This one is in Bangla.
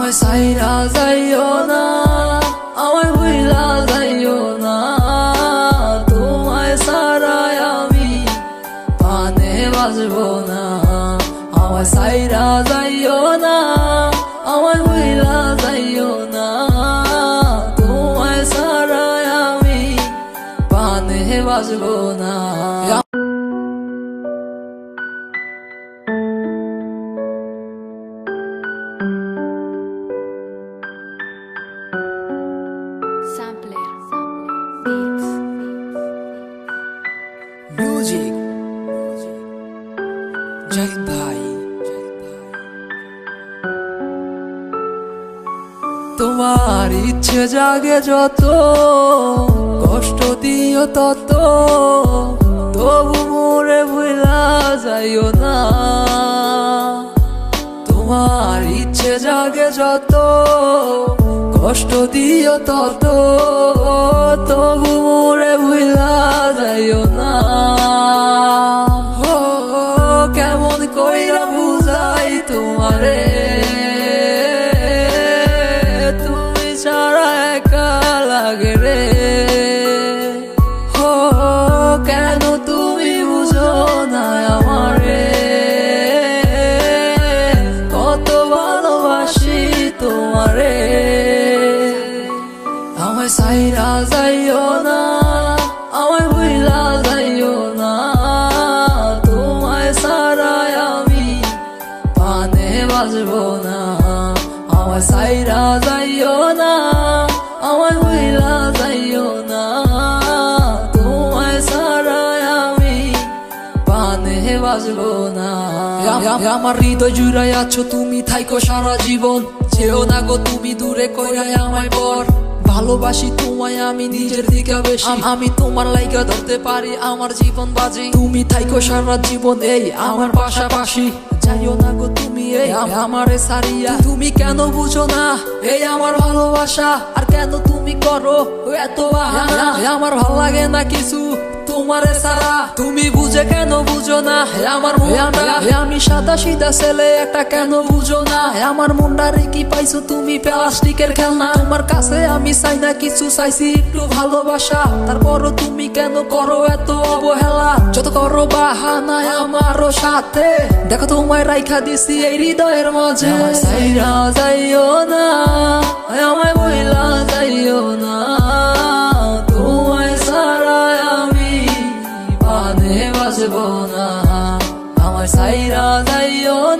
আমায় সাইরা যাইও না, আমায় ভুইলা যাইও না। তোমায় সারায় আমি পানে বাজবো না, আমায় সাইরা যাইও না, আমায় ভুইলা যাইও না। তোমায় সারায় আমি পানে বাজবো না। তোমার ইচ্ছে জাগে যত, কষ্ট দিও তত, তবু মোরে ভুলা যাইও না। তোমার ইচ্ছে জাগে যত, কষ্ট দিও তত লাগে রে ও কেন তুমি বুঝো না আমারে? কত ভালোবাসি তোমারে। আমায় সাইরা যাইও না, আমায় না। তোমায় সারায় আমি বাজবো না। আমায় সাইরা যাইও না, আমায় বাজবো না। আমার হৃদয় জুড়াই আছো তুমি, থাইকো সারা জীবন। না গো তুমি দূরে কইরাই আমায় বর ভালোবাসি তোমায়, আমি নিজের দিকে বেশি। আমি তোমার লাইগা ধরতে পারি, আমার জীবন বাজি। তুমি থাইকো সারা জীবন এই আমার পাশাপাশি। যাইও না গো তুমি এই আম- আমারে সারিয়া তুমি কেন বুঝো না এই আমার ভালোবাসা? আর কেন তুমি করো এত আমার ভালো লাগে না কিছু। তোমারে সারা তুমি বুঝে কেন বুঝো না? আমার আমি সাদা সিধা ছেলে একটা কেন বুঝো না? আমার মনটারে কি পাইছো তুমি প্লাস্টিকের খেলনা? তোমার কাছে আমি চাই না কিছু চাইছি একটু ভালোবাসা। তারপরও তুমি কেন করো এত অবহেলা? যত করো বাহানা আমারও সাথে। দেখো তোমায় রাইখা দিছি এই হৃদয়ের মাঝে। যাইও না। আমায় আমার সাইরা যাইও না আমায়